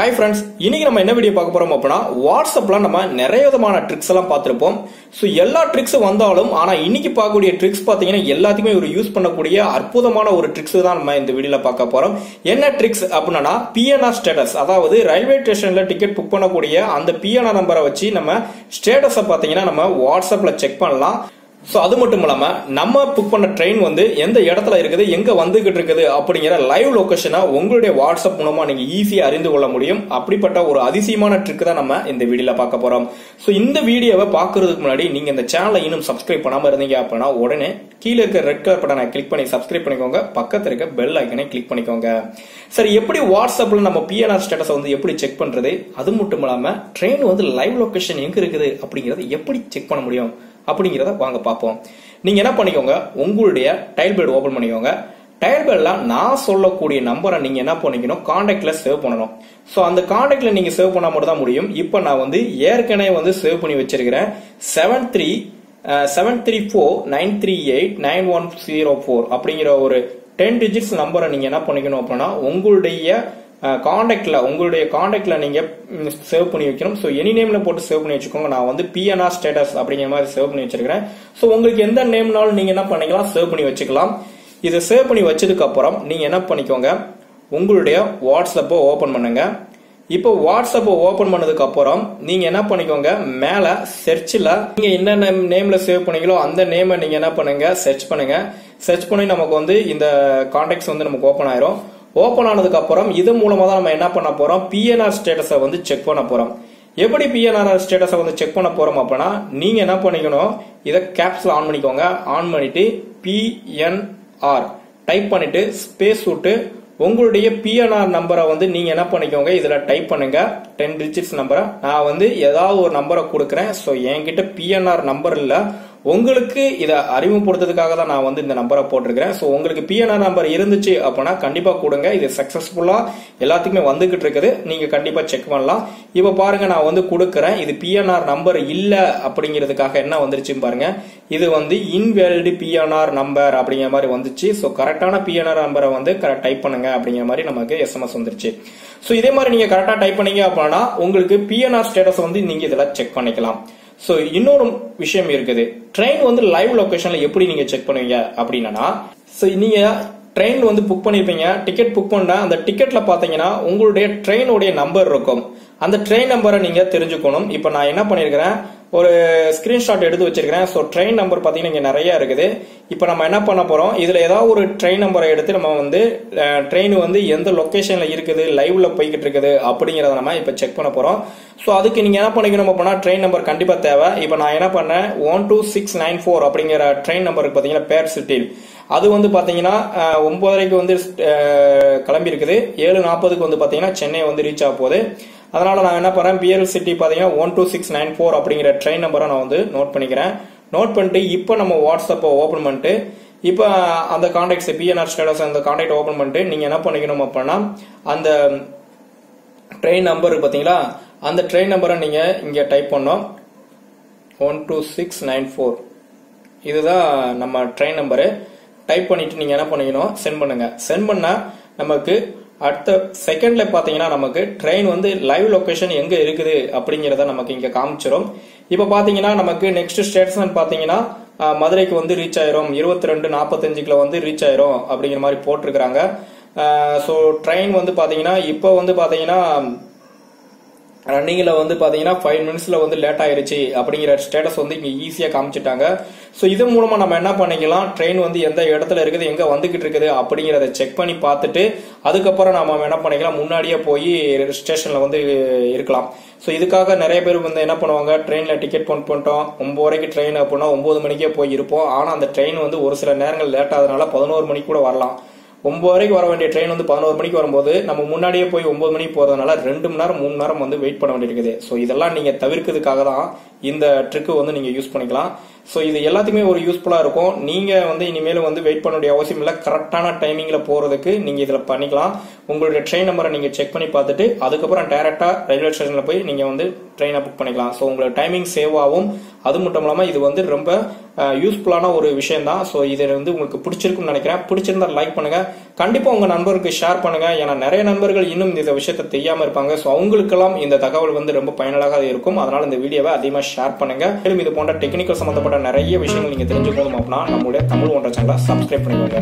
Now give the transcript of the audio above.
Hi friends இன்னைக்கு நம்ம என்ன வீடியோ பார்க்க போறோம் அப்படின்னா வாட்ஸ்அப்ல நம்ம நிறைய விதமான ட்ரிக்ஸ் எல்லாம் பார்த்துருப்போம். ஸோ எல்லா ட்ரிக்ஸ் வந்தாலும் ஆனா இன்னைக்கு பார்க்கக்கூடிய ட்ரிக்ஸ் பார்த்தீங்கன்னா எல்லாத்துக்குமே ஒரு யூஸ் பண்ணக்கூடிய அற்புதமான ஒரு ட்ரிக்ஸ் தான் நம்ம இந்த வீடியோல பார்க்க போறோம். என்ன ட்ரிக்ஸ் அப்படின்னா பிஎன்ஆர் ஸ்டேட்டஸ் அதாவது ரயில்வே ஸ்டேஷன்ல டிக்கெட் புக் பண்ணக்கூடிய அந்த பிஎன்ஆர் நம்பரை வச்சு நம்ம ஸ்டேட்டஸை பார்த்தீங்கன்னா நம்ம வாட்ஸ்அப்ல செக் பண்ணலாம். ஸோ அது மட்டும் இல்லாமல் நம்ம புக் பண்ண ட்ரெயின் வந்து எந்த இடத்துல இருக்குது எங்கே வந்துகிட்டு இருக்குது அப்படிங்கிற லைவ் லொக்கேஷனை உங்களுடைய வாட்ஸ்அப் மூலமாக நீங்கள் ஈஸியாக அறிந்து கொள்ள முடியும். அப்படிப்பட்ட ஒரு அதிசயமான ட்ரிக் தான் நம்ம இந்த வீடியோவில் பார்க்க போகிறோம் ஸோ இந்த வீடியோவை பார்க்கறதுக்கு முன்னாடி நீங்கள் இந்த சேனலை இன்னும் சப்ஸ்கிரைப் பண்ணாமல் இருந்தீங்க அப்படின்னா உடனே கீழே இருக்க ரெட் கலர் பட்டனை கிளிக் பண்ணி சப்ஸ்கிரைப் பண்ணிக்கோங்க. பக்கத்தில் இருக்க பெல் ஐக்கனை கிளிக் பண்ணிக்கோங்க. சரி எப்படி வாட்ஸ்அப்பில் நம்ம பிஎன்ஆர் ஸ்டேட்டஸை வந்து எப்படி செக் பண்ணுறது அது மட்டும் இல்லாமல் ட்ரெயின் வந்து லைவ் லொக்கேஷன் எங்கே இருக்குது அப்படிங்கிறத எப்படி செக் பண்ண முடியும்? அப்படிங்கிறத வாங்க பார்ப்போம். நீங்க என்ன பண்ணிக்கோங்க உங்களுடைய டைல் பேட் ஓபன் பண்ணிக்கோங்க. டயர் பேட்ல நான் சொல்லக்கூடிய நம்பரை நீங்க என்ன பண்ணிக்கணும் காண்டாக்ட்ல சேவ் பண்ணணும். ஸோ அந்த காண்டாக்ட்ல நீங்க சேவ் பண்ணா மட்டும் தான் முடியும். இப்போ நான் வந்து ஏற்கனவே வந்து சேவ் பண்ணி வச்சிருக்கிறேன். Seven three seven three four nine three eight nine one zero four அப்படிங்கிற ஒரு டென் டிஜிட்ஸ் நம்பரை நீங்க என்ன பண்ணிக்கணும் அப்படின்னா உங்களுடைய காண்டாக்டில் உங்களுடைய காண்டாக்டில் நீங்கள் சேவ் பண்ணி வைக்கணும். ஸோ எனி நேமில் போட்டு சேவ் பண்ணி வச்சுக்கோங்க. நான் வந்து பிஎன்ஆர் ஸ்டேட்டஸ் அப்படிங்கிற மாதிரி சேவ் பண்ணி வச்சிருக்கிறேன். ஸோ உங்களுக்கு எந்த நேம்னாலும் நீங்கள் என்ன பண்ணிக்கலாம்? சேவ் பண்ணி வச்சுக்கலாம். இதை சேவ் பண்ணி வச்சதுக்கப்புறம் நீங்கள் என்ன பண்ணிக்கோங்க? உங்களுடைய வாட்ஸ்அப்பை ஓப்பன் பண்ணுங்கள் இப்போ வாட்ஸ்அப்பை ஓப்பன் பண்ணதுக்கு அப்புறம் நீங்க என்ன பண்ணிக்கோங்க? மேல செர்ச்சில் நீங்க என்ன நேம்ல சேவ் பண்ணீங்களோ அந்த நேமை நீங்க என்ன பண்ணுங்க? சர்ச் பண்ணுங்க. சர்ச் பண்ணி நமக்கு வந்து இந்த கான்டாக்ட்ஸ் வந்து நமக்கு ஓப்பன் ஆயிரும். ஓப்பன் ஆனதுக்கு அப்புறம் இது மூலமா தான் நம்ம என்ன பண்ண போறோம்? பிஎன்ஆர் ஸ்டேட்டஸை வந்து செக் பண்ண போறோம். எப்படி பிஎன்ஆர் ஸ்டேட்டஸை வந்து செக் பண்ண போறோம் அப்படின்னா நீங்க என்ன பண்ணிக்கணும்? இதை கேப்ஸ்ல ஆன் பண்ணிக்கோங்க. ஆன் பண்ணிட்டு பிஎன்ஆர் டைப் பண்ணிட்டு ஸ்பேஸ் விட்டு உங்களுடைய பிஎன்ஆர் நம்பரை வந்து நீங்க என்ன பண்ணிக்கோங்க? இதுல டைப் பண்ணுங்க. டென் டிஜிட்ஸ் நம்பரை நான் வந்து ஏதாவது ஒரு நம்பரை கொடுக்குறேன். ஸோ என்கிட்ட பிஎன்ஆர் நம்பர் இல்லை. உங்களுக்கு இதை அறிமுகப்படுத்துறதுக்காக தான் நான் வந்து இந்த நம்பரை போட்டிருக்கிறேன். ஸோ உங்களுக்கு பிஎன்ஆர் நம்பர் இருந்துச்சு அப்படின்னா கண்டிப்பாக கொடுங்க. இது சக்ஸஸ்ஃபுல்லாக எல்லாத்துக்குமே வந்துகிட்டு இருக்குது. நீங்கள் கண்டிப்பாக செக் பண்ணலாம். இப்போ பாருங்க நான் வந்து கொடுக்குறேன். இது பிஎன்ஆர் நம்பர் இல்லை அப்படிங்கிறதுக்காக என்ன வந்துருச்சுன்னு பாருங்க. இது வந்து இன்வேலிடு பிஎன்ஆர் நம்பர் அப்படிங்கிற மாதிரி வந்துச்சு. ஸோ கரெக்டான பிஎன்ஆர் நம்பரை வந்து கரெக்ட் டைப் பண்ணுங்க அப்படிங்கிற மாதிரி நமக்கு எஸ்எம்எஸ் வந்துருச்சு. ஸோ இதே மாதிரி நீங்கள் கரெக்டாக டைப் பண்ணீங்க அப்படின்னா உங்களுக்கு பிஎன்ஆர் ஸ்டேட்டஸ் வந்து நீங்கள் இதில் செக் பண்ணிக்கலாம். ஸோ இன்னொரு விஷயம் இருக்குது. ட்ரெயின் வந்து லைவ் லொக்கேஷனில் எப்படி நீங்க செக் பண்ணுவீங்க அப்படின்னா ஸோ நீங்க ட்ரெயின் வந்து புக் பண்ணிருப்பீங்க. டிக்கெட் புக் பண்ணால் அந்த டிக்கெட்ல பாத்தீங்கன்னா உங்களுடைய ட்ரெயினுடைய நம்பர் இருக்கும். அந்த ட்ரெயின் நம்பரை நீங்க தெரிஞ்சுக்கணும். இப்போ நான் என்ன பண்ணிருக்கிறேன்? ஒரு ஸ்கிரீன்ஷாட் எடுத்து வச்சிருக்கிறேன். ஸோ ட்ரெயின் நம்பர் பார்த்தீங்கன்னா இங்கே நிறையா இருக்குது. இப்போ நம்ம என்ன பண்ண போகிறோம் இதில் ஏதாவது ஒரு ட்ரெயின் நம்பரை எடுத்து நம்ம வந்து ட்ரெயின் வந்து எந்த லொக்கேஷனில் இருக்குது லைவ்ல போய்கிட்டு இருக்குது அப்படிங்கிறத நம்ம இப்போ செக் பண்ண போகிறோம் ஸோ அதுக்கு நீங்கள் என்ன பண்ணிக்கணும் போனால் ட்ரெயின் நம்பர் கண்டிப்பாக தேவை. இப்போ நான் என்ன பண்ணேன்? One two six nine four அப்படிங்கிற ட்ரெயின் நம்பருக்கு பார்த்தீங்கன்னா பேர் சிட்டில் அது வந்து பார்த்தீங்கன்னா ஒன்பதரைக்கு வந்து கிளம்பி இருக்குது ஏழு நாற்பதுக்கு வந்து பார்த்தீங்கன்னா சென்னை வந்து ரீச் ஆக போகுது. அதனால நான் என்ன பண்ணுறேன் பிஎல் சிட்டி பார்த்தீங்கன்னா one two six nine four அப்படிங்கிற ட்ரெயின் நம்பரை நான் வந்து நோட் பண்ணிக்கிறேன். நோட் பண்ணிட்டு இப்போ நம்ம வாட்ஸ்அப்பை ஓப்பன் பண்ணிட்டு இப்போ அந்த கான்டாக்ட்ஸ் பிஎன்ஆர் ஸ்டேட்டஸ் அந்த கான்டாக்ட் ஓப்பன் பண்ணிட்டு நீங்கள் என்ன பண்ணிக்கணும் அப்படின்னா அந்த ட்ரெயின் நம்பர் பார்த்தீங்களா அந்த ட்ரெயின் நம்பரை நீங்கள் இங்கே டைப் பண்ணோம் one two six nine four இதுதான் நம்ம ட்ரெயின் நம்பரு டைப் பண்ணிட்டு நீங்க என்ன பண்ணிக்கணும்? சென்ட் பண்ணுங்க. சென்ட் பண்ணா நமக்கு அடுத்த செகண்ட்ல பாத்தீங்கன்னா நமக்கு ட்ரெயின் வந்து லைவ் லொகேஷன் எங்க இருக்குது அப்படிங்கறத நமக்கு இங்க காமிச்சிடும் இப்ப பாத்தீங்கன்னா நமக்கு நெக்ஸ்ட் ஸ்டேஷன் பாத்தீங்கன்னா மதுரைக்கு வந்து ரீச் ஆயிரும். இருபத்தி ரெண்டு நாற்பத்தஞ்சுக்குள்ள வந்து ரீச் ஆயிரும் அப்படிங்கிற மாதிரி போட்டிருக்கிறாங்க. ஸோ ட்ரெயின் வந்து பாத்தீங்கன்னா இப்போ வந்து பாத்தீங்கன்னா ரன்னிங்கில் வந்து பார்த்தீங்கன்னா ஃபைவ் மினிட்ஸில் வந்து லேட் ஆயிருச்சு அப்படிங்கிற ஸ்டேட்டஸ் வந்து இங்கே ஈஸியாக காமிச்சிட்டாங்க. ஸோ இது மூலமாக நம்ம என்ன பண்ணிக்கலாம்? ட்ரெயின் வந்து எந்த இடத்துல இருக்குது எங்கே வந்துகிட்டு இருக்குது அப்படிங்கிறத செக் பண்ணி பார்த்துட்டு அதுக்கப்புறம் நம்ம என்ன பண்ணிக்கலாம்? முன்னாடியே போய் ஸ்டேஷனில் வந்து இருக்கலாம். ஸோ இதுக்காக நிறைய பேர் வந்து என்ன பண்ணுவாங்க? ட்ரெயினில் டிக்கெட் புக் பண்ணிட்டோம். ஒம்பது வரைக்கும் ட்ரெயின் அப்படின்னா ஒம்பது மணிக்கே போய் இருப்போம் ஆனால் அந்த ட்ரெயின் வந்து ஒரு சில நேரங்கள் லேட் ஆகுதுனால பதினோரு மணிக்கு கூட வரலாம். ஒன்பது வரைக்கும் வர வேண்டிய ட்ரெயின் வந்து பதினோரு மணிக்கு வரும்போது நம்ம முன்னாடியே போய் ஒன்பது மணிக்கு போறதுனால ரெண்டு மணி நேரம் மூணு நேரம் வந்து வெயிட் பண்ண வேண்டியிருக்குது. ஸோ இதெல்லாம் நீங்க தவிர்க்கிறதுக்காக தான் இந்த ட்ரிக்கு வந்து நீங்க யூஸ் பண்ணிக்கலாம். ஸோ இது எல்லாத்துக்குமே ஒரு யூஸ்ஃபுல்லா இருக்கும். நீங்க வந்து இனிமேல் வந்து வெயிட் பண்ண வேண்டிய அவசியம் இல்லை. கரெக்டான டைமிங்ல போறதுக்கு நீங்க இதில் பண்ணிக்கலாம். உங்களுடைய ட்ரெயின் நம்பரை நீங்கள் செக் பண்ணி பார்த்துட்டு அதுக்கப்புறம் டேரெக்டாக ரயில்வே ஸ்டேஷனில் போய் நீங்கள் வந்து ட்ரெயினை புக் பண்ணிக்கலாம். ஸோ உங்களோட டைமிங் சேவ் ஆகும். அது மட்டும் இல்லாமல் இது வந்து ரொம்ப யூஸ்ஃபுல்லான ஒரு விஷயம் தான் ஸோ இது வந்து உங்களுக்கு பிடிச்சிருக்குன்னு நினைக்கிறேன். பிடிச்சிருந்தா லைக் பண்ணுங்கள் கண்டிப்பாக உங்கள் நண்பருக்கு ஷேர் பண்ணுங்கள் ஏன்னா நிறைய நண்பர்கள் இன்னும் இந்த விஷயத்தை தெரியாமல் இருப்பாங்க. ஸோ அவங்களுக்கெல்லாம் இந்த தகவல் வந்து ரொம்ப பயனுள்ளதாக இருக்கும். அதனால் இந்த வீடியோவை அதிகமாக ஷேர் பண்ணுங்கள் மேலும் இது போன்ற டெக்னிக்கல் சம்மந்தப்பட்ட நிறைய விஷயங்கள் நீங்கள் தெரிஞ்சுக்கணும் அப்படின்னா நம்மளுடைய தமிழ் ஒன்ற சேனலை சப்ஸ்கிரைப் பண்ணிக்கோங்க.